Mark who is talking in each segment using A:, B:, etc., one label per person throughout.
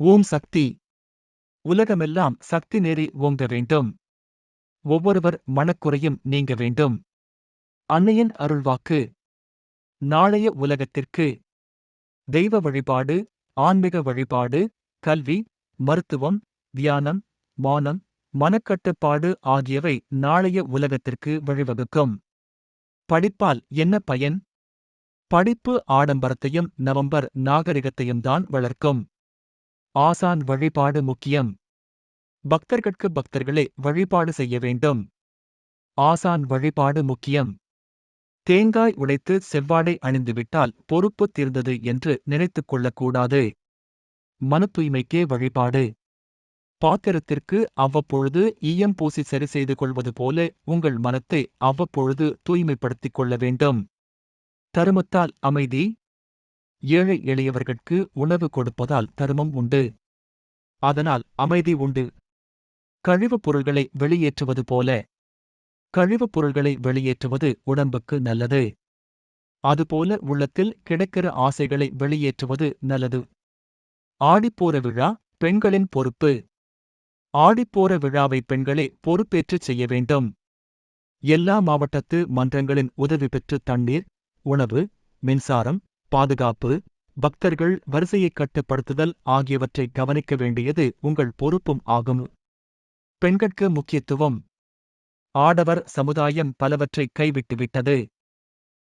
A: ஓம் சக்தி. உலகமெல்லாம் சக்தி நெறி ஓங்க வேண்டும். ஒவ்வொருவர் மனக்குறையும் நீங்க வேண்டும். அன்னையின் அருள்வாக்கு. நாளைய உலகத்திற்கு. தெய்வ வழிபாடு ஆன்மீக வழிபாடு கல்வி மருத்துவம் தியானம் மானம் மனக்கட்டுப்பாடு ஆகியவை நாளைய உலகத்திற்கு வழிவகுக்கும். படிப்பால் என்ன பயன்? படிப்பு ஆடம்பரத்தையும் நவம்பர் நாகரிகத்தையும் தான் வளர்க்கும். ஆசான் வழிபாடு முக்கியம். பக்தர்கட்கு பக்தர்களே வழிபாடு செய்ய வேண்டும். ஆசான் வழிபாடு முக்கியம். தேங்காய் உடைத்து செவ்வாடை அணிந்துவிட்டால் பொறுப்பு தீர்ந்தது என்று நினைத்துக் கொள்ளக்கூடாது. மன தூய்மைக்கே வழிபாடு. பாத்திரத்திற்கு அவ்வப்பொழுது ஈயம் பூசி சரி செய்து கொள்வது போல உங்கள் மனத்தை அவ்வப்பொழுது தூய்மைப்படுத்திக் கொள்ள வேண்டும். தருமத்தால் அமைதி ஏழை எளியவர்கட்கு உணவு கொடுப்பதால் தருமம் உண்டு. அதனால் அமைதி உண்டு. கழிவுப் பொருள்களை வெளியேற்றுவது போல. கழிவுப் பொருள்களை வெளியேற்றுவது உடம்புக்கு நல்லது. அதுபோல உள்ளத்தில் கிடைக்கிற ஆசைகளை வெளியேற்றுவது நல்லது. ஆடிப்போர விழா பெண்களின் பொறுப்பு. ஆடிப்போர விழாவை பெண்களே பொறுப்பேற்றுச் செய்ய வேண்டும். எல்லா மாவட்டத்து மன்றங்களின் உதவி பெற்று தண்ணீர் உணவு மின்சாரம் பாதுகாப்பு பக்தர்கள் வரிசையை கட்டுப்படுத்துதல் ஆகியவற்றை கவனிக்க வேண்டியது உங்கள் பொறுப்பும் ஆகும். பெண்கட்கு முக்கியத்துவம். ஆடவர் சமுதாயம் பலவற்றை கைவிட்டுவிட்டது.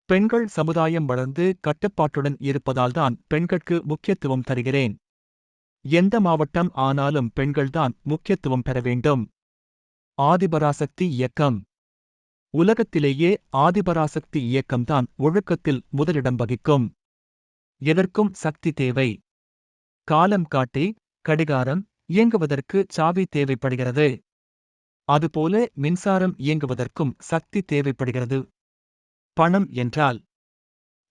A: பெண்கள் சமுதாயம் வளர்ந்து கட்டுப்பாட்டுடன் இருப்பதால்தான் பெண்கட்கு முக்கியத்துவம் தருகிறேன். எந்த மாவட்டம் ஆனாலும் பெண்கள்தான் முக்கியத்துவம் பெற வேண்டும். ஆதிபராசக்தி இயக்கம். உலகத்திலேயே ஆதிபராசக்தி இயக்கம்தான் ஒழுக்கத்தில் முதலிடம் வகிக்கும். எதற்கும் சக்தி தேவை. காலம் காட்டி கடிகாரம் இயங்குவதற்கு சாவி தேவைப்படுகிறது. அதுபோல மின்சாரம் இயங்குவதற்கும் சக்தி தேவைப்படுகிறது. பணம் என்றால்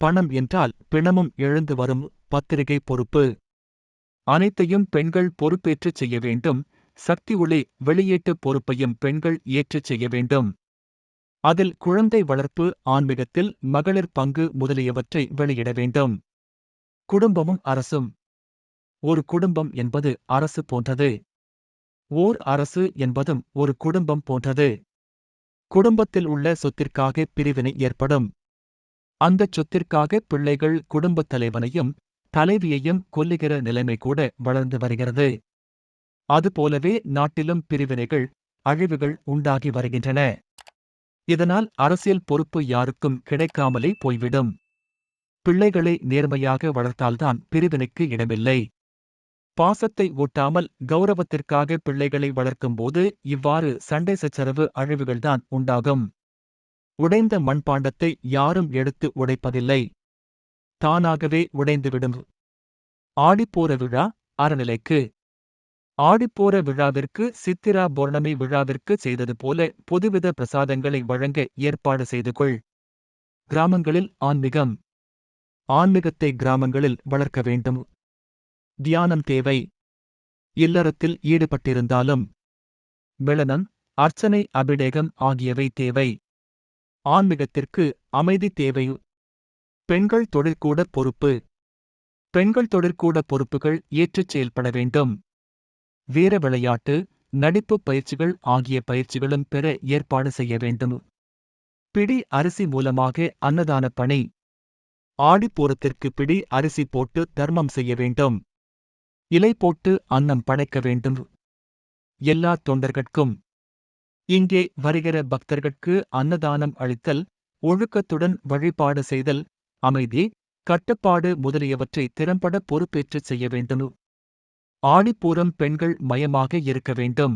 A: பணம் என்றால் பிணமும் எழுந்து வரும் பத்திரிகை பொறுப்பு. அனைத்தையும் பெண்கள் பொறுப்பேற்றுச் செய்ய வேண்டும். சக்தி ஒளி வெளியீட்டு பொறுப்பையும் பெண்கள் ஏற்றுச் செய்ய வேண்டும். அதில் குழந்தை வளர்ப்பு ஆன்மீகத்தில் மகளிர் பங்கு முதலியவற்றை வெளியிட வேண்டும். குடும்பமும் அரசும். ஒரு குடும்பம் என்பது அரசு போன்றது. ஓர் அரசு என்பதும் ஒரு குடும்பம் போன்றது. குடும்பத்தில் உள்ள சொத்திற்காக பிரிவினை ஏற்படும். அந்தச் சொத்திற்காக பிள்ளைகள் குடும்பத் தலைவனையும் தலைவியையும் கொல்லுகிற நிலைமை கூட வளர்ந்து வருகிறது. அதுபோலவே நாட்டிலும் பிரிவினைகள் அழிவுகள் உண்டாகி வருகின்றன. இதனால் அரசியல் பொறுப்பு யாருக்கும் கிடைக்காமலே போய்விடும். பிள்ளைகளை நேர்மையாக வளர்த்தால்தான் பிரிவினைக்கு இடமில்லை. பாசத்தை ஓட்டாமல் கௌரவத்திற்காக பிள்ளைகளை வளர்க்கும்போது இவ்வாறு சண்டை சச்சரவு அழிவுகள்தான் உண்டாகும். உடைந்த மண்பாண்டத்தை யாரும் எடுத்து உடைப்பதில்லை. தானாகவே உடைந்துவிடும். ஆடிப்போர விழா அறநிலைக்கு. ஆடிப்போர விழாவிற்கு சித்திரா பௌர்ணமி விழாவிற்கு செய்தது போல பொதுவித பிரசாதங்களை வழங்க ஏற்பாடு செய்து கொள் கிராமங்களில் ஆன்மீகம். ஆன்மீகத்தை கிராமங்களில் வளர்க்க வேண்டும். தியானம் தேவை. இல்லறத்தில் ஈடுபட்டிருந்தாலும் மிளனம் அர்ச்சனை அபிடேகம் ஆகியவை தேவை. ஆன்மீகத்திற்கு அமைதி தேவை. பெண்கள் தொழிற்கூட பொறுப்பு. பெண்கள் தொழிற்கூட பொறுப்புகள் ஏற்றுச் செயல்பட வேண்டும். வீர விளையாட்டு நடிப்பு பயிற்சிகள் ஆகிய பயிற்சிகளும் பெற ஏற்பாடு செய்ய வேண்டும். பிடி அரிசி மூலமாக அன்னதான பணி. ஆடிப்பூரத்திற்கு பிடி அரிசி போட்டு தர்மம் செய்ய வேண்டும். இலை போட்டு அன்னம் படைக்க வேண்டும். எல்லா தொண்டர்கட்கும். இங்கே வருகிற பக்தர்கட்கு அன்னதானம் அளித்தல் ஒழுக்கத்துடன் வழிபாடு செய்தல் அமைதி கட்டுப்பாடு முதலியவற்றை திறம்பட பொறுப்பேற்றுச் செய்ய வேண்டும். ஆடிப்பூரம் பெண்கள் மயமாக இருக்க வேண்டும்.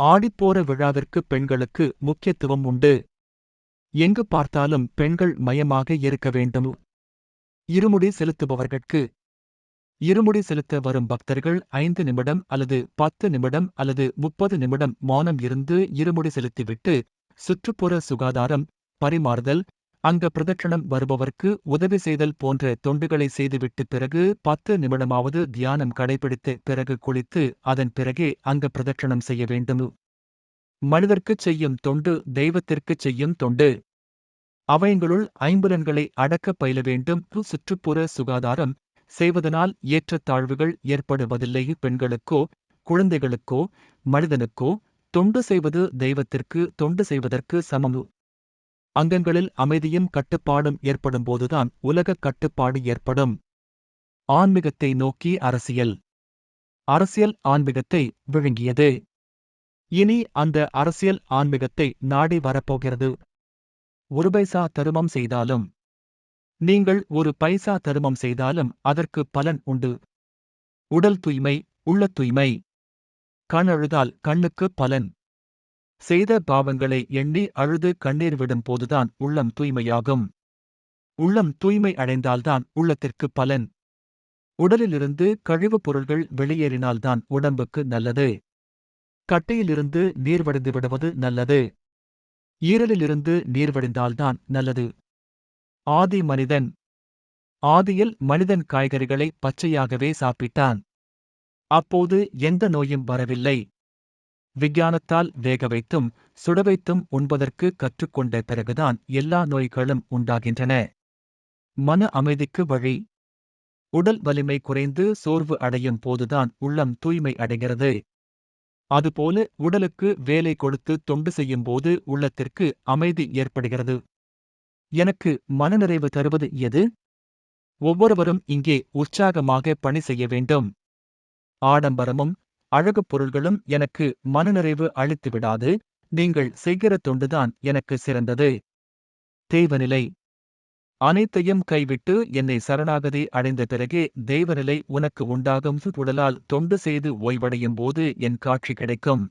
A: ஆடிப்போர விழாவிற்கு பெண்களுக்கு முக்கியத்துவம் உண்டு. எங்கு பார்த்தாலும் பெண்கள் மயமாக இருக்க வேண்டும். இருமுடி செலுத்துபவர்கட்கு. இருமுடி செலுத்த வரும் பக்தர்கள் ஐந்து நிமிடம் அல்லது பத்து நிமிடம் அல்லது முப்பது நிமிடம் மௌனம் இருந்து இருமுடி செலுத்திவிட்டு சுற்றுப்புற சுகாதாரம் பரிமாறுதல் அங்க பிரதட்சணம் வருபவர்க்கு உதவி செய்தல் போன்ற தொண்டுகளை செய்துவிட்டு பிறகு பத்து நிமிடமாவது தியானம் கடைபிடித்த பிறகு குளித்து அதன் பிறகே அங்க பிரதட்சணம் செய்ய வேண்டும். மனிதர்க்குச் செய்யும் தொண்டு தெய்வத்திற்குச் செய்யும் தொண்டு. அவைங்களுள் ஐம்புலன்களை அடக்கப் பயில வேண்டும். சுற்றுப்புற சுகாதாரம் செய்வதனால் ஏற்றத்தாழ்வுகள் ஏற்படுவதில்லை. பெண்களுக்கோ குழந்தைகளுக்கோ மனிதனுக்கோ தொண்டு செய்வது தெய்வத்திற்கு தொண்டு செய்வதற்கு சமம். அங்கங்களில் அமைதியும் கட்டுப்பாடும் ஏற்படும்போதுதான் உலகக் கட்டுப்பாடு ஏற்படும். ஆன்மீகத்தை நோக்கி அரசியல். அரசியல் ஆன்மீகத்தை விழுங்கியது. இனி அந்த அரசியல் ஆன்மீகத்தை நாடி வரப்போகிறது. ஒரு பைசா தருமம் செய்தாலும் நீங்கள் ஒரு பைசா தருமம் செய்தாலும் அதற்கு பலன் உண்டு. உடல் தூய்மை உள்ள தூய்மை. கண் அழுதால் கண்ணுக்கு பலன். செய்த பாவங்களை எண்ணி அழுது கண்ணீர் விடும் போதுதான் உள்ளம் தூய்மையாகும். உள்ளம் தூய்மை அடைந்தால்தான் உள்ளத்திற்கு பலன். உடலிலிருந்து கழிவுப் பொருள்கள் வெளியேறினால்தான் உடம்புக்கு நல்லது. கட்டையிலிருந்து நீர் வடிந்து விடுவது நல்லது. ஈரலிலிருந்து நீர் வடிந்தால்தான் நல்லது. ஆதி மனிதன். ஆதியில் மனிதன் காய்கறிகளை பச்சையாகவே சாப்பிட்டான். அப்போது எந்த நோயும் வரவில்லை. விஞ்ஞானத்தால் வேக வைத்தும் சுடவைத்தும் உண்பதற்கு கற்றுக்கொண்ட பிறகுதான் எல்லா நோய்களும் உண்டாகின்றன. மன அமைதிக்கு வழி. உடல் வலிமை குறைந்து சோர்வு அடையும் போதுதான் உள்ளம் தூய்மை அடைகிறது. அதுபோல உடலுக்கு வேலை கொடுத்து தொண்டு செய்யும் போது உள்ளத்திற்கு அமைதி ஏற்படுகிறது. எனக்கு மனநிறைவு தருவது எது? ஒவ்வொருவரும் இங்கே உற்சாகமாக பணி செய்ய வேண்டும். ஆடம்பரமும் அழகுப் பொருள்களும் எனக்கு மனநிறைவு அளித்துவிடாது. நீங்கள் செய்கிற தொண்டுதான் எனக்கு சிறந்தது. தெய்வநிலை அனைத்தையும் கைவிட்டு என்னை சரணாகதி அடைந்த பிறகே தெய்வநிலை உனக்கு உண்டாகும் உடலால் தொண்டு செய்து ஓய்வடையும் போது என் காட்சி கிடைக்கும்.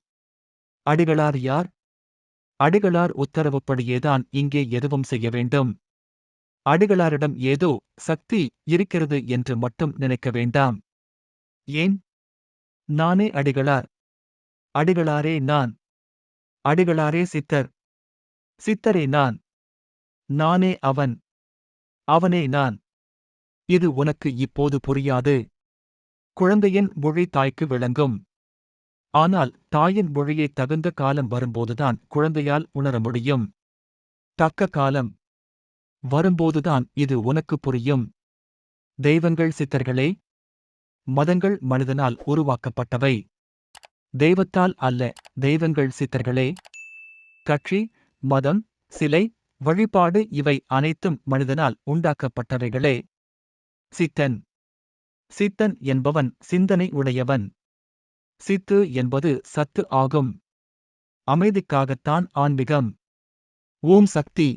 A: அடிகளார் யார்? அடிகளார் உத்தரவுப்படியேதான் இங்கே எதுவும் செய்ய வேண்டும். அடிகளாரிடம் ஏதோ சக்தி இருக்கிறது என்று மட்டும் நினைக்க வேண்டாம். ஏன்? நானே அடிகளார். அடிகளாரே நான். அடிகளாரே சித்தர். சித்தரே நான். நானே அவன். அவனே நான். இது உனக்கு இப்போது புரியாது. குழந்தையின் மொழி தாய்க்கு விளங்கும். ஆனால் தாயின் மொழியை தகுந்த காலம் வரும்போதுதான் குழந்தையால் உணர முடியும். தக்க காலம் வரும்போதுதான் இது உனக்கு புரியும். தெய்வங்கள் சித்தர்களே மதங்கள் மனிதனால் உருவாக்கப்பட்டவை. தெய்வத்தால் அல்ல தெய்வங்கள் சித்தர்களே. கட்சி மதம் சிலை வழிபாடு இவை அனைத்தும் மனிதனால் உண்டாக்கப்பட்டவைகளே. சித்தன். சித்தன் என்பவன் சிந்தனை உடையவன். சித்து என்பது சத்து ஆகும். அமைதிக்காகத்தான் ஆன்மீகம். ஓம் சக்தி.